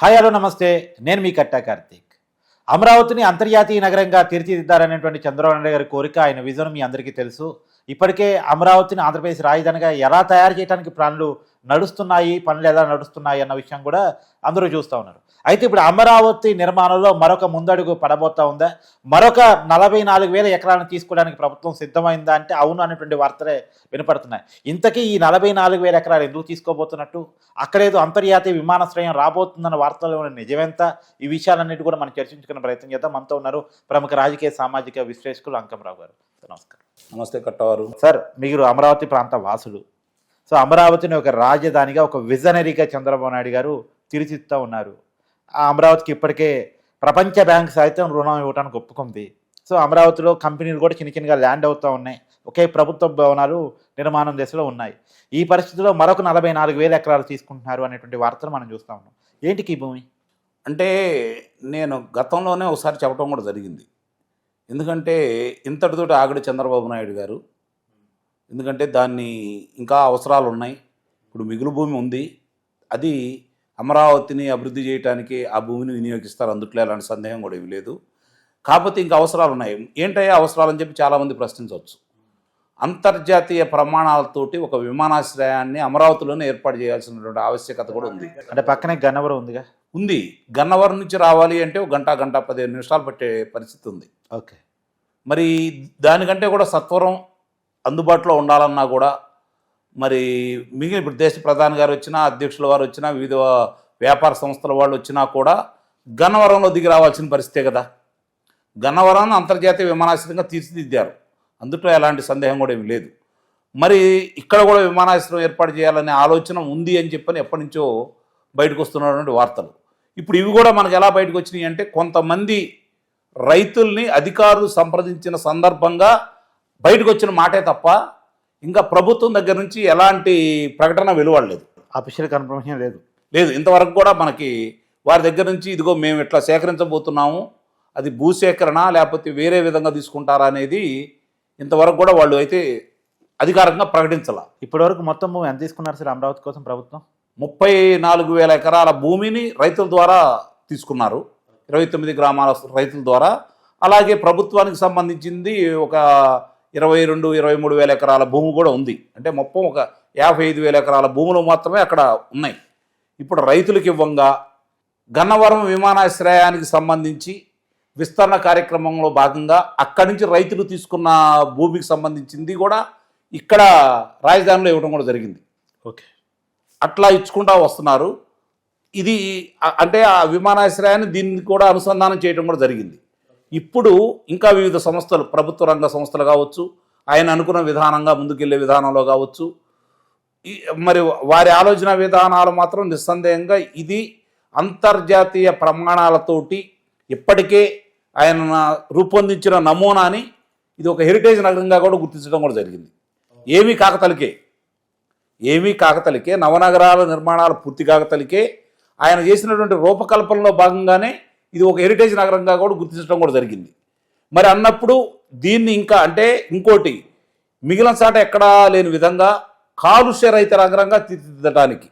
Hi hello నమస్తే. నేను మీ కట్టా కార్తీక్. అమరావతిని అంతర్జాతీయ నగరంగా తీర్చిదిద్దారనేటువంటి చంద్రబాబు నాయుడు గారి కోరిక ఆయన విజన్ మీ అందరికీ తెలుసు. ఇప్పటికే అమరావతిని ఆంధ్రప్రదేశ్ రాజధానిగా ఎలా తయారు చేయడానికి ప్లాన్లు నడుస్తున్నాయి పనులు ఎలా నడుస్తున్నాయి అన్న విషయం కూడా అందరూ చూస్తూ ఉన్నారు. అయితే ఇప్పుడు అమరావతి నిర్మాణంలో మరొక ముందడుగు పడబోతా ఉందా? మరొక నలభై నాలుగు వేల ఎకరాలను తీసుకోవడానికి ప్రభుత్వం సిద్ధమైందా అంటే అవును అనేటువంటి వార్తలే వినపడుతున్నాయి. ఇంతకీ ఈ నలభై నాలుగు వేల ఎకరాలు ఎందుకు తీసుకోబోతున్నట్టు? అక్కడేదో అంతర్జాతీయ విమానాశ్రయం రాబోతుందన్న వార్తలు నిజమెంత? ఈ విషయాలన్నిటి కూడా మనం చర్చించుకునే ప్రయత్నం చేద్దాం. మనతో ఉన్నారు ప్రముఖ రాజకీయ సామాజిక విశ్లేషకులు అంకంరావు గారు. నమస్కారం. నమస్తే కట్టవారు. సార్ మీరు అమరావతి ప్రాంత వాసులు. సో అమరావతిని ఒక రాజధానిగా ఒక విజనరీగా చంద్రబాబు నాయుడు గారు తీర్చిస్తూ ఉన్నారు. ఆ అమరావతికి ఇప్పటికే ప్రపంచ బ్యాంక్ సైతం రుణం ఇవ్వడానికి ఒప్పుకుంది. సో అమరావతిలో కంపెనీలు కూడా చిన్న చిన్నగా ల్యాండ్ అవుతూ ఉన్నాయి. ఒకే ప్రభుత్వ భవనాలు నిర్మాణం దశలో ఉన్నాయి. ఈ పరిస్థితిలో మరొక నలభై నాలుగు వేల ఎకరాలు తీసుకుంటున్నారు అనేటువంటి వార్తలు మనం చూస్తూ ఉన్నాం. ఏంటికి ఈ భూమి? అంటే నేను గతంలోనే ఒకసారి చెప్పడం కూడా జరిగింది. ఎందుకంటే ఇంతటితోటి ఆగడి చంద్రబాబు నాయుడు గారు. ఎందుకంటే దాన్ని ఇంకా అవసరాలు ఉన్నాయి. ఇప్పుడు మిగులు భూమి ఉంది. అది అమరావతిని అభివృద్ధి చేయడానికి ఆ భూమిని వినియోగిస్తారు. అందుట్లో ఎలాంటి సందేహం కూడా ఏమీ లేదు. కాకపోతే ఇంకా అవసరాలు ఉన్నాయి. ఏంటయ్యా అవసరాలు అని చెప్పి చాలామంది ప్రశ్నించవచ్చు. అంతర్జాతీయ ప్రమాణాలతోటి ఒక విమానాశ్రయాన్ని అమరావతిలోనే ఏర్పాటు చేయాల్సినటువంటి ఆవశ్యకత కూడా ఉంది. అంటే పక్కనే గన్నవరం ఉందిగా? ఉంది. గన్నవరం నుంచి రావాలి అంటే ఒక గంట గంట పదిహేను నిమిషాలు పట్టే పరిస్థితి ఉంది. ఓకే. మరి దానికంటే కూడా సత్వరం అందుబాటులో ఉండాలన్నా కూడా మరి మిగిలిన ఇప్పుడు దేశ ప్రధాని గారు వచ్చినా అధ్యక్షుల వారు వచ్చినా వివిధ వ్యాపార సంస్థల వాళ్ళు వచ్చినా కూడా గన్నవరంలో దిగి రావాల్సిన పరిస్థితే కదా. గన్నవరాన్ని అంతర్జాతీయ విమానాశ్రయంగా తీర్చిదిద్దారు. అందుట్లో ఎలాంటి సందేహం కూడా ఏమి లేదు. మరి ఇక్కడ కూడా విమానాశ్రయం ఏర్పాటు చేయాలనే ఆలోచన ఉంది అని చెప్పని ఎప్పటి నుంచో బయటకు వస్తున్నటువంటి వార్తలు. ఇప్పుడు ఇవి కూడా మనకు ఎలా బయటకు వచ్చినాయి అంటే కొంతమంది రైతుల్ని అధికారులు సంప్రదించిన సందర్భంగా బయటకు వచ్చిన మాటే తప్ప ఇంకా ప్రభుత్వం దగ్గర నుంచి ఎలాంటి ప్రకటన వెలువడలేదు. అఫీషియల్ కన్ఫర్మేషన్ లేదు. లేదు ఇంతవరకు కూడా మనకి వారి దగ్గర నుంచి ఇదిగో మేము ఇట్లా సేకరించబోతున్నాము అది భూసేకరణ లేకపోతే వేరే విధంగా తీసుకుంటారా అనేది ఇంతవరకు కూడా వాళ్ళు అయితే అధికారికంగా ప్రకటించాల. ఇప్పటివరకు మొత్తం ఎంత తీసుకున్నారు సార్ అమరావతి కోసం ప్రభుత్వం? ముప్పై నాలుగు వేల ఎకరాల భూమిని రైతుల ద్వారా తీసుకున్నారు. ఇరవై తొమ్మిది గ్రామాల రైతుల ద్వారా. అలాగే ప్రభుత్వానికి సంబంధించింది ఒక ఇరవై రెండు ఇరవై మూడు వేల ఎకరాల భూమి కూడా ఉంది. అంటే మొత్తం ఒక యాభై ఐదు వేల ఎకరాల భూములు మాత్రమే అక్కడ ఉన్నాయి. ఇప్పుడు రైతులకు ఇవ్వంగా గన్నవరం విమానాశ్రయానికి సంబంధించి విస్తరణ కార్యక్రమంలో భాగంగా అక్కడి నుంచి రైతులు తీసుకున్న భూమికి సంబంధించింది కూడా ఇక్కడ రాజధానిలో ఇవ్వడం కూడా జరిగింది. ఓకే. అట్లా ఇచ్చుకుంటా వస్తున్నారు. ఇది అంటే ఆ విమానాశ్రయాన్ని దీన్ని కూడా అనుసంధానం చేయడం కూడా జరిగింది. ఇప్పుడు ఇంకా వివిధ సంస్థలు ప్రభుత్వ రంగ సంస్థలు కావచ్చు ఆయన అనుకున్న విధానంగా ముందుకెళ్ళే విధానంలో కావచ్చు ఈ- మరి వారి ఆలోచన విధానాలు మాత్రం నిస్సందేహంగా ఇది అంతర్జాతీయ ప్రమాణాలతోటి ఇప్పటికే ఆయన రూపొందించిన నమూనాని ఇది ఒక హెరిటేజ్ నగరంగా కూడా గుర్తించడం కూడా జరిగింది. ఏమీ కాకతలికే. ఏమీ కాకతలికే. నవనగరాల నిర్మాణాలు పూర్తి కాకతలికే. ఆయన చేసినటువంటి రూపకల్పనలో భాగంగానే ఇది ఒక హెరిటేజ్ నగరంగా కూడా గుర్తించడం కూడా జరిగింది. మరి అన్నప్పుడు దీన్ని ఇంకా అంటే ఇంకోటి మిగిలిన చాట ఎక్కడా లేని విధంగా కాలుష్య రహిత నగరంగా తీర్చిదిద్దడానికి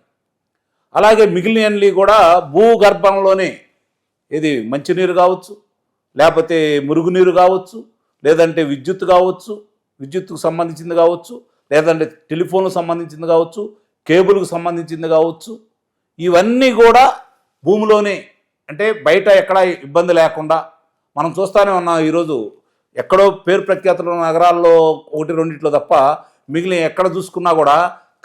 అలాగే మిగిలినవి కూడా భూగర్భంలోనే ఇది మంచినీరు కావచ్చు లేకపోతే మురుగునీరు కావచ్చు లేదంటే విద్యుత్ కావచ్చు విద్యుత్కు సంబంధించింది కావచ్చు లేదంటే టెలిఫోన్కు సంబంధించింది కావచ్చు కేబుల్కు సంబంధించింది కావచ్చు ఇవన్నీ కూడా భూమిలోనే అంటే బయట ఎక్కడ ఇబ్బంది లేకుండా మనం చూస్తూనే ఉన్నాం ఈరోజు ఎక్కడో పేరు ప్రఖ్యాతులు ఉన్న నగరాల్లో ఒకటి రెండిట్లో తప్ప మిగిలిన ఎక్కడ చూసుకున్నా కూడా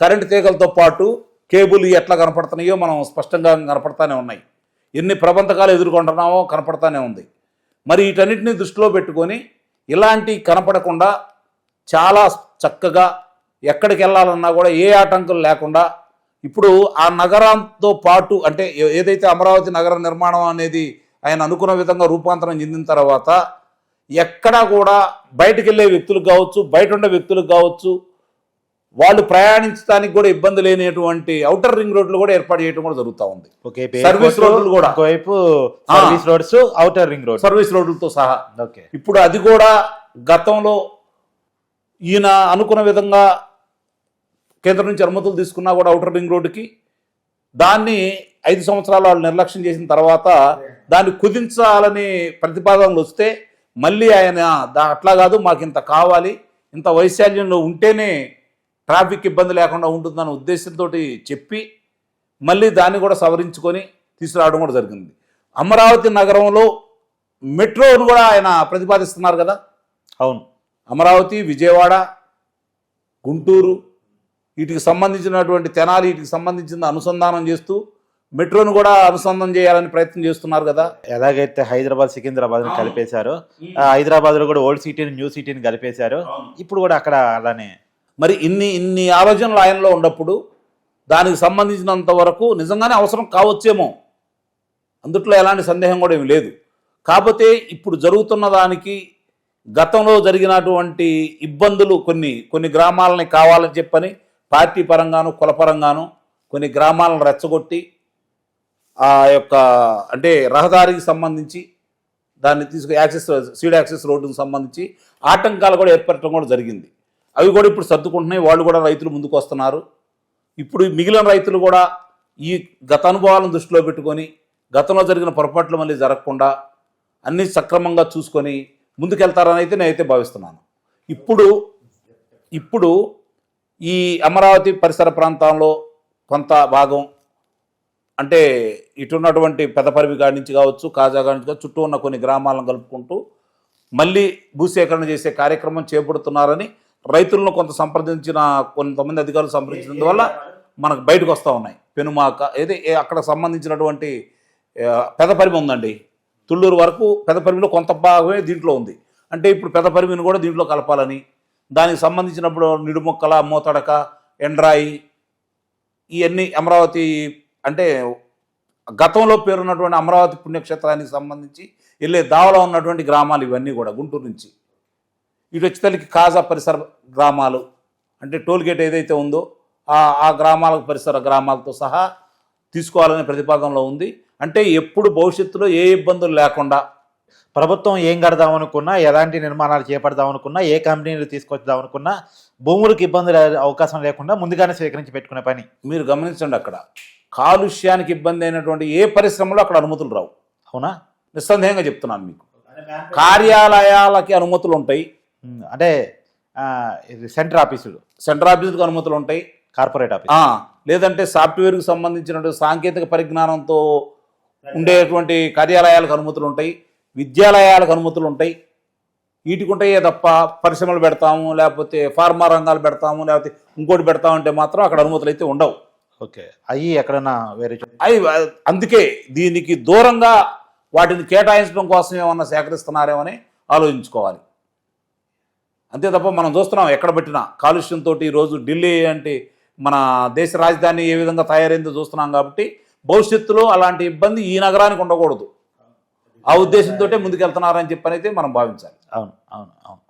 కరెంటు తీగలతో పాటు కేబుల్ ఎట్లా కనపడుతున్నాయో మనం స్పష్టంగా కనపడతానే ఉన్నాయి. ఎన్ని ప్రబంధకాలు ఎదుర్కొంటున్నామో కనపడతానే ఉంది. మరి వీటన్నిటిని దృష్టిలో పెట్టుకొని ఇలాంటి కనపడకుండా చాలా చక్కగా ఎక్కడికి వెళ్ళాలన్నా కూడా ఏ ఆటంకం లేకుండా ఇప్పుడు ఆ నగరంతో పాటు అంటే ఏదైతే అమరావతి నగర నిర్మాణం అనేది ఆయన అనుకున్న విధంగా రూపాంతరం చెందిన తర్వాత ఎక్కడా కూడా బయటకు వెళ్ళే వ్యక్తులకు కావచ్చు బయట ఉండే వ్యక్తులకు కావచ్చు వాళ్ళు ప్రయాణించడానికి కూడా ఇబ్బంది లేనటువంటి అవుటర్ రింగ్ రోడ్లు కూడా ఏర్పాటు చేయడం కూడా జరుగుతూ ఉంది. ఓకే సర్వీస్ రోడ్లు కూడా. ఒకవైపు. Service roads outer ring road service రోడ్లతో సహా. ఓకే. ఇప్పుడు అది కూడా గతంలో ఈయన అనుకున్న విధంగా కేంద్రం నుంచి అనుమతులు తీసుకున్నా కూడా అవుటర్ రింగ్ రోడ్డుకి. దాన్ని ఐదు సంవత్సరాలు వాళ్ళు నిర్లక్ష్యం చేసిన తర్వాత దాన్ని కుదించాలని ప్రతిపాదనలు వస్తే మళ్ళీ ఆయన అట్లా కాదు మాకు ఇంత కావాలి ఇంత వైశాల్యంలో ఉంటేనే ట్రాఫిక్ ఇబ్బంది లేకుండా ఉంటుందన్న ఉద్దేశంతో చెప్పి మళ్ళీ దాన్ని కూడా సవరించుకొని తీసుకురావడం కూడా జరిగింది. అమరావతి నగరంలో మెట్రోను కూడా ఆయన ప్రతిపాదిస్తున్నారు కదా? అవును. అమరావతి విజయవాడ గుంటూరు వీటికి సంబంధించినటువంటి తెనాలి వీటికి సంబంధించిన అనుసంధానం చేస్తూ మెట్రోను కూడా అనుసంధానం చేయాలని ప్రయత్నం చేస్తున్నారు కదా. ఎలాగైతే హైదరాబాద్ సికింద్రాబాద్ని కలిపేశారో హైదరాబాద్లో కూడా ఓల్డ్ సిటీని న్యూ సిటీని కలిపేశారు ఇప్పుడు కూడా అక్కడ అలానే. మరి ఇన్ని ఇన్ని ఆలోచనలు ఆయనలో ఉన్నప్పుడు దానికి సంబంధించినంత వరకు నిజంగానే అవసరం కావచ్చేమో. అందుట్లో ఎలాంటి సందేహం కూడా ఏమి లేదు. కాకపోతే ఇప్పుడు జరుగుతున్న దానికి గతంలో జరిగినటువంటి ఇబ్బందులు కొన్ని కొన్ని గ్రామాలని కావాలని చెప్పని పార్టీ పరంగాను కులపరంగాను కొన్ని గ్రామాలను రెచ్చగొట్టి ఆ యొక్క అంటే రహదారికి సంబంధించి దాన్ని తీసుకు యాక్సెస్ సీడ్ యాక్సెస్ రోడ్డుకు సంబంధించి ఆటంకాలు కూడా ఏర్పడటం కూడా జరిగింది. అవి కూడా ఇప్పుడు సర్దుకుంటున్నాయి. వాళ్ళు కూడా రైతులు ముందుకు వస్తున్నారు. ఇప్పుడు మిగిలిన రైతులు కూడా ఈ గత అనుభవాలను దృష్టిలో పెట్టుకొని గతంలో జరిగిన పొరపాట్లు మళ్ళీ జరగకుండా అన్నీ సక్రమంగా చూసుకొని ముందుకెళ్తారని అయితే నేనైతే భావిస్తున్నాను. ఇప్పుడు ఇప్పుడు ఈ అమరావతి పరిసర ప్రాంతంలో కొంత భాగం అంటే ఇటున్నటువంటి పెదపరివి కాడి నుంచి కావచ్చు కాజా కాడి నుంచి కావచ్చు, చుట్టూ ఉన్న కొన్ని గ్రామాలను కలుపుకుంటూ మళ్ళీ భూసేకరణ చేసే కార్యక్రమం చేపడుతున్నారని రైతులను కొంత సంప్రదించిన కొంతమంది అధికారులు సంప్రదించినందువల్ల మనకు బయటకు వస్తూ ఉన్నాయి. పెనుమాక ఏది అక్కడ సంబంధించినటువంటి పెదపరిమి ఉందండి. తుళ్ళూరు వరకు పెదపరిమిలో కొంత భాగమే దీంట్లో ఉంది. అంటే ఇప్పుడు పెదపరిమిని కూడా దీంట్లో కలపాలని దానికి సంబంధించినప్పుడు నిడుముక్కల మూతడక ఎండ్రాయి ఇవన్నీ అమరావతి అంటే గతంలో పేరున్నటువంటి అమరావతి పుణ్యక్షేత్రానికి సంబంధించి వెళ్ళే దావలో ఉన్నటువంటి గ్రామాలు ఇవన్నీ కూడా గుంటూరు నుంచి. ఇటు వచ్చేతలకి కాజా పరిసర గ్రామాలు అంటే టోల్గేట్ ఏదైతే ఉందో ఆ ఆ గ్రామాల పరిసర గ్రామాలతో సహా తీసుకోవాలనే ప్రతిపాదనలో ఉంది. అంటే ఎప్పుడు భవిష్యత్తులో ఏ ఇబ్బందులు లేకుండా ప్రభుత్వం ఏం కడదాం అనుకున్నా ఎలాంటి నిర్మాణాలు చేపడదాం అనుకున్నా ఏ కంపెనీలు తీసుకొద్దాం అనుకున్నా భూములకు ఇబ్బందులు అవకాశం లేకుండా ముందుగానే స్వీకరించి పెట్టుకునే పని. మీరు గమనించండి అక్కడ. కాలుష్యానికి ఇబ్బంది అయినటువంటి ఏ పరిశ్రమలో అక్కడ అనుమతులు రావు. అవునా? నిస్సందేహంగా చెప్తున్నాను మీకు. కార్యాలయాలకి అనుమతులు ఉంటాయి. అంటే సెంటర్ ఆఫీసులు. సెంట్రల్ ఆఫీసులకు అనుమతులు ఉంటాయి. Corporate office. ఆ, లేదంటే సాఫ్ట్వేర్కి సంబంధించినటువంటి సాంకేతిక పరిజ్ఞానంతో ఉండేటువంటి కార్యాలయాలకు అనుమతులు ఉంటాయి. విద్యాలయాలకు అనుమతులు ఉంటాయి. వీటికి ఉంటాయే తప్ప పరిశ్రమలు పెడతాము లేకపోతే ఫార్మా రంగాలు పెడతాము లేకపోతే ఇంకోటి పెడతామంటే మాత్రం అక్కడ అనుమతులు అయితే ఉండవు. ఓకే. అయ్యి ఎక్కడన్నా వేరే అవి అందుకే దీనికి దూరంగా వాటిని కేటాయించడం కోసం ఏమన్నా సేకరిస్తున్నారేమని ఆలోచించుకోవాలి. అంతే తప్ప మనం చూస్తున్నాం ఎక్కడ పెట్టినా. కాలుష్యంతో ఈరోజు ఢిల్లీ అంటే మన దేశ రాజధాని ఏ విధంగా తయారైందో చూస్తున్నాం కాబట్టి భవిష్యత్తులో అలాంటి ఇబ్బంది ఈ నగరానికి ఉండకూడదు. ఆ ఉద్దేశంతో ముందుకెళ్తున్నారని అయితే మనం భావించాలి. అవును అవును అవును.